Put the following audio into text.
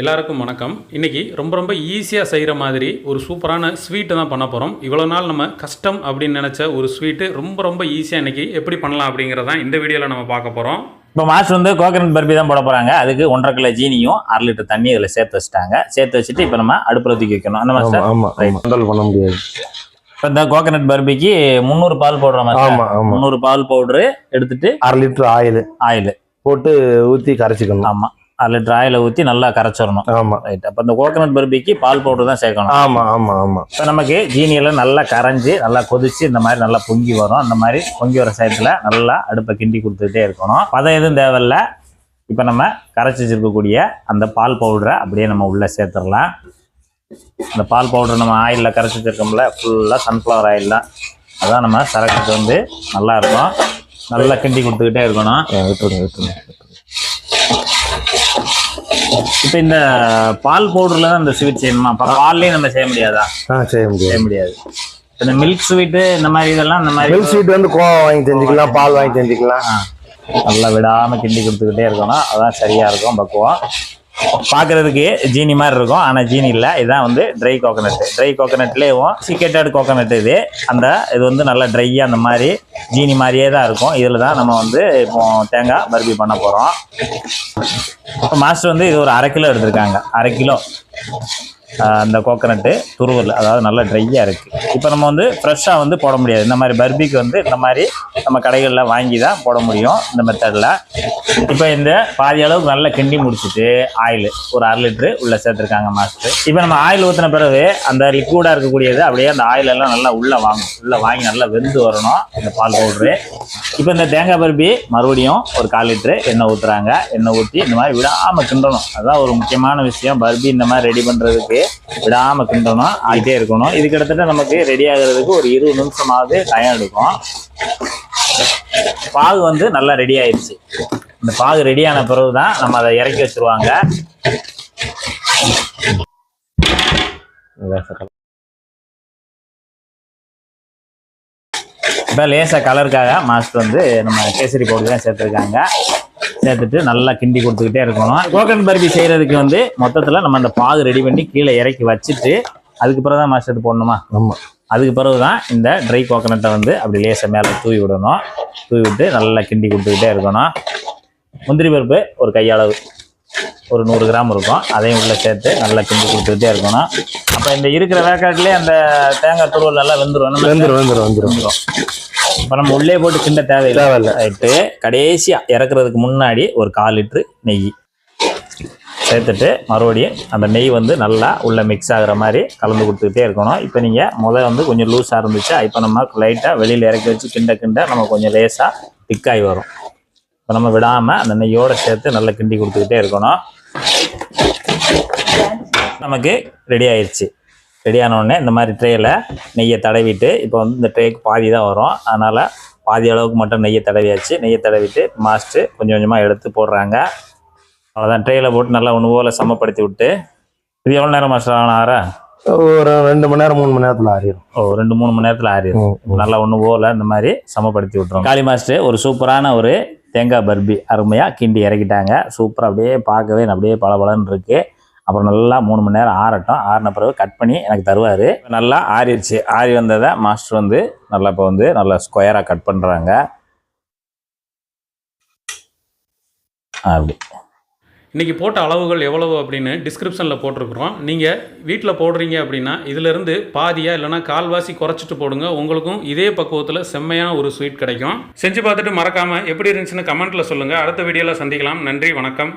எல்லாருக்கும் வணக்கம். இன்னைக்கு ரொம்ப ரொம்ப ஈஸியாக செய்கிற மாதிரி ஒரு சூப்பரான ஸ்வீட்டு தான் பண்ண போகிறோம் இவ்வளோ நாள் நம்ம கஷ்டம் அப்படின்னு நினச்ச ஒரு ஸ்வீட்டு ரொம்ப ரொம்ப ஈஸியாக இன்னைக்கு எப்படி பண்ணலாம் அப்படிங்கிறதான் இந்த வீடியோவில் நம்ம பார்க்க போகிறோம் இப்போ மாஸ்டர் வந்து கோகனட் பர்பி தான் போட போறாங்க. அதுக்கு ஒன்றரை கிலோ ஜீனியும் அரை லிட்டர் தண்ணி இதில் சேர்த்து வச்சுட்டாங்க. சேர்த்து வச்சுட்டு இப்போ நம்ம அடுப்புல தூக்கி வைக்கணும். அந்த ஆமா மாஸ்டர் ஆமா. ஆமா கண்ட்ரோல் பண்ண முடியாது. இப்போ இந்த கோகனட் பர்பிக்கு முந்நூறு பால் போடுற மாதிரி ஆமா. முந்நூறு பால் பவுடரு எடுத்துட்டு அரை லிட்டர் ஆயில். ஆயில். போட்டு ஊத்தி கரைச்சிக்கணும். ஆமா. அரை லிட்டர் ஆயிலை ஊற்றி நல்லா கரைச்சிடணும். ஆமா. ரைட் அப்போ இந்த கோகனட் பர்பிக்கு பால் பவுடர் தான் சேர்க்கணும். ஆமா ஆமா ஆமா. இப்போ நமக்கு ஜீனியெல்லாம் நல்லா கரைஞ்சி நல்லா கொதிச்சு இந்த மாதிரி நல்லா பொங்கி வரும். அந்த மாதிரி பொங்கி வர சயத்தில் நல்லா அடுப்பை கிண்டி கொடுத்துக்கிட்டே இருக்கணும். பதம் எதுவும் தேவையில்ல. இப்போ நம்ம கரைச்சி வச்சிருக்கக்கூடிய அந்த பால் பவுடரை அப்படியே நம்ம உள்ளே சேர்த்துடலாம். இந்த பால் பவுடர் நம்ம ஆயிலில் கரைச்சி வச்சிருக்கோம்ல ஃபுல்லாக சன்ஃப்ளவர் ஆயில் தான். அதான் நம்ம சரக்குக்கு வந்து நல்லா இருக்கும். நல்லா கிண்டி கொடுத்துக்கிட்டே இருக்கணும். விட்டுருங்க விட்டுருங்க. இப்போ இந்த பால் பவுடரில் தான் இந்த ஸ்வீட் செய்யணுமா? அப்போ பால்லையும் நம்ம செய்ய முடியாதா? ஆ செய்ய முடியாது. செய்ய முடியாது. இந்த மில்க் ஸ்வீட்டு இந்த மாதிரி இதெல்லாம் இந்த மாதிரி மில்க் ஸ்வீட் வந்து கோவா வாங்கி செஞ்சுக்கலாம் பால் வாங்கி செஞ்சுக்கலாம். நல்லா விடாம கிண்டி கொடுத்துக்கிட்டே இருக்கணும். அதான் சரியா இருக்கும் பக்குவம். பார்க்கறதுக்கு ஜீனி மாதிரி இருக்கும். ஆனால் ஜீனி இல்லை. இதுதான் வந்து ட்ரை கோகனட் ட்ரை கோகனட்லேயும் சிக்கேட்டட் கோகனட் இது. அந்த இது வந்து நல்லா ட்ரையாக அந்த மாதிரி ஜீனி மாதிரியே தான் இருக்கும். இதில் தான் நம்ம வந்து இப்போ தேங்காய் பர்பி பண்ண போகிறோம் இப்போ மாஸ்டர் வந்து இது ஒரு அரை கிலோ எடுத்திருக்காங்க. அரை கிலோ. அந்த கோகனட்டு துருவல் அதாவது நல்லா ட்ரையாக இருக்குது இப்போ நம்ம வந்து ஃப்ரெஷ்ஷாக வந்து போட முடியாது. இந்த மாதிரி பர்பிக்கு வந்து இந்த மாதிரி நம்ம கடைகளில் வாங்கி தான் போட முடியும் இந்த மெத்தடில் இப்போ இந்த பாதி அளவுக்கு நல்லா கிண்டி முடிச்சுட்டு ஆயில் ஒரு அரை லிட்ரு உள்ளே சேர்த்துருக்காங்க மாஸ்டர் இப்போ நம்ம ஆயில் ஊற்றின பிறகு அந்த லிக்விடாக இருக்கக்கூடியது அப்படியே அந்த ஆயிலெல்லாம் நல்லா உள்ளே வாங்கும். உள்ளே வாங்கி நல்லா வெந்து வரணும் இந்த பால் பவுட்ரு இப்போ இந்த தேங்காய் பருப்பி மறுபடியும் ஒரு கால் லிட்ரு எண்ணெய் ஊற்றுறாங்க எண்ணெய் ஊற்றி இந்த மாதிரி விடாமல் கிண்டணும். அதுதான் ஒரு முக்கியமான விஷயம். பர்பி இந்த மாதிரி ரெடி பண்ணுறதுக்கு விடாம கிண்டணும் ஆகிட்டே இருக்கணும். இது கிட்டத்தட்ட நமக்கு ரெடி ஆகுறதுக்கு ஒரு இருபது நிமிஷமாவது டைம் எடுக்கும். பாகு வந்து நல்லா ரெடி ஆயிடுச்சு இந்த பாகு ரெடியான பிறகு தான் நம்ம அதை இறக்கி வச்சிருவாங்க. இப்போ லேசாக கலருக்காக மாஸ்டர் வந்து நம்ம கேசரி பவுடர் தான் சேர்த்துருக்காங்க. சேர்த்துட்டு நல்லா கிண்டி கொடுத்துக்கிட்டே இருக்கணும். கோகன் பர்பி செய்கிறதுக்கு வந்து மொத்தத்தில் நம்ம அந்த பாகு ரெடி பண்ணி கீழே இறக்கி வச்சுட்டு அதுக்கு பிறகு தான் மாஸ்டர் போடணுமா? ஆமா. அதுக்கு பிறகு தான் இந்த ட்ரை கோகனட்டை வந்து அப்படி லேசாக மேலே தூவி விடணும். தூவி விட்டு நல்லா கிண்டி கொடுத்துக்கிட்டே இருக்கணும். முந்திரி பருப்பு ஒரு கையளவு. ஒரு நூறு கிராம் இருக்கும். அதையும் உள்ளே சேர்த்து நல்லா கிண்டி கொடுத்துக்கிட்டே இருக்கணும். அப்போ இந்த இருக்கிற வேக்காட்டிலே அந்த தேங்காய் துருவல் நல்லா வெந்துடும் வந்துரும் வந்துரும் வந்துடும் இப்போ நம்ம உள்ளே போட்டு கிண்ட தேவையில்லை. தேவையில்ல. ரைட்டு கடைசியாக இறக்குறதுக்கு முன்னாடி ஒரு கால் லிட்ரு நெய். சேர்த்துட்டு மறுபடியும் அந்த நெய் வந்து நல்லா உள்ள மிக்ஸ் ஆகுற மாதிரி கலந்து கொடுத்துக்கிட்டே இருக்கணும். இப்போ நீங்கள் முதல்ல வந்து கொஞ்சம் லூஸாக இருந்துச்சு இப்போ நம்ம லைட்டாக வெளியில் இறக்கி வச்சு கிண்ட கிண்ட நம்ம கொஞ்சம் லேசாக திக்காகி வரும். இப்போ நம்ம விடாமல் அந்த நெய்யோட சேர்த்து நல்லா கிண்டி கொடுத்துக்கிட்டே இருக்கணும். நமக்கு ரெடி ஆயிடுச்சு ரெடி உடனே இந்த மாதிரி ட்ரேயில் நெய்யை தடவிட்டு இப்போ வந்து இந்த ட்ரேக்கு பாதி தான் வரும். அதனால் பாதி அளவுக்கு மட்டும் நெய்யை தடவியாச்சு. நெய்யை தடவிட்டு மாஸ்ட்டு கொஞ்சம் கொஞ்சமாக எடுத்து போடுறாங்க. அவ்வளோதான் ட்ரேயில் போட்டு நல்லா ஒன்று போல் சமப்படுத்தி விட்டு. இது எவ்வளோ நேரம் மாஸ்டர் ஆறா? ஒரு ரெண்டு மணி நேரம் மூணு மணி நேரத்துல ஆறிடும் ஓ ரெண்டு மூணு மணி நேரத்தில் ஆறிடும். நல்லா ஒன்று போல் இந்த மாதிரி சமப்படுத்தி விட்ருவோம் காளி மாஸ்டர் ஒரு சூப்பரான ஒரு தேங்காய் பர்பி அருமையாக கிண்டி இறக்கிட்டாங்க. சூப்பராக அப்படியே பார்க்கவே அப்படியே பளபளன்னு இருக்கு. அப்புறம் நல்லா மூணு மணி நேரம் ஆறட்டும். ஆறின பிறகு கட் பண்ணி எனக்கு தருவார். நல்லா ஆறிடுச்சு. ஆறி வந்ததை மாஸ்டர் வந்து நல்லா இப்போ வந்து நல்லா ஸ்கொயராக கட் பண்ணுறாங்க அப்படி. இன்றைக்கி போட்ட அளவுகள் எவ்வளவு அப்படின்னு டிஸ்கிரிப்ஷனில் போட்டிருக்கிறோம். நீங்கள் வீட்டில் போடுறீங்க அப்படின்னா இதிலிருந்து பாதியாக இல்லைனா கால்வாசி குறைச்சிட்டு போடுங்க. உங்களுக்கும் இதே பக்குவத்தில் செம்மையான ஒரு ஸ்வீட் கிடைக்கும். செஞ்சு பார்த்துட்டு மறக்காமல் எப்படி இருந்துச்சுன்னு கமெண்ட்டில் சொல்லுங்கள் அடுத்த வீடியோவில் சந்திக்கலாம். நன்றி வணக்கம்.